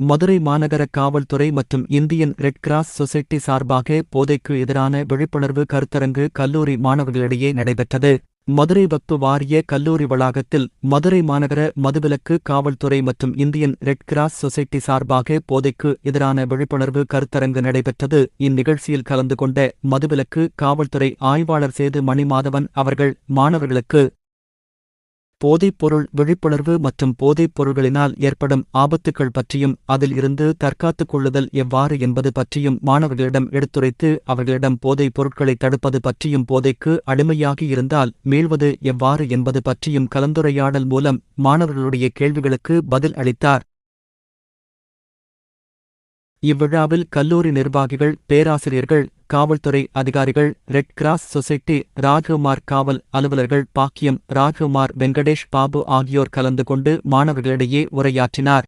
மதுரை மாநகர காவல்துறை மற்றும் இந்தியன் ரெட் கிராஸ் சொசைட்டி சார்பாக போதைக்கு எதிரான விழிப்புணர்வு கருத்தரங்கு கல்லூரி மாணவர்களிடையே நடைபெற்றது. மதுரை வக்பு வாரிய கல்லூரி வளாகத்தில் மதுரை மாநகர மதுவிலக்கு காவல்துறை மற்றும் இந்தியன் ரெட் கிராஸ் சொசைட்டி சார்பாக போதைக்கு எதிரான விழிப்புணர்வு கருத்தரங்கு நடைபெற்றது. இந்நிகழ்ச்சியில் கலந்து கொண்ட மதுவிலக்கு காவல்துறை ஆய்வாளர் சேது மணிமாதவன் அவர்கள் மாணவர்களுக்கு போதைப்பொருள் விழிப்புணர்வு மற்றும் போதைப் பொருள்களினால் ஏற்படும் ஆபத்துக்கள் பற்றியும் அதில் இருந்து தற்காத்துக் கொள்ளுதல் எவ்வாறு என்பது பற்றியும் மாணவர்களிடம் எடுத்துரைத்து அவர்களிடம் போதைப் பொருட்களை தடுப்பது பற்றியும் போதைக்கு அடிமையாகி இருந்தால் மீள்வது எவ்வாறு என்பது பற்றியும் கலந்துரையாடல் மூலம் மாணவர்களுடைய கேள்விகளுக்கு பதில் அளித்தார். இவ்விழாவில் கல்லூரி நிர்வாகிகள் பேராசிரியர்கள் காவல்துறை அதிகாரிகள் ரெட் கிராஸ் சொசைட்டி ராஜகுமார் காவல் அலுவலர்கள் பாக்கியம் ராஜகுமார் வெங்கடேஷ் பாபு ஆகியோர் கலந்து கொண்டு மாணவர்களிடையே உரையாற்றினார்.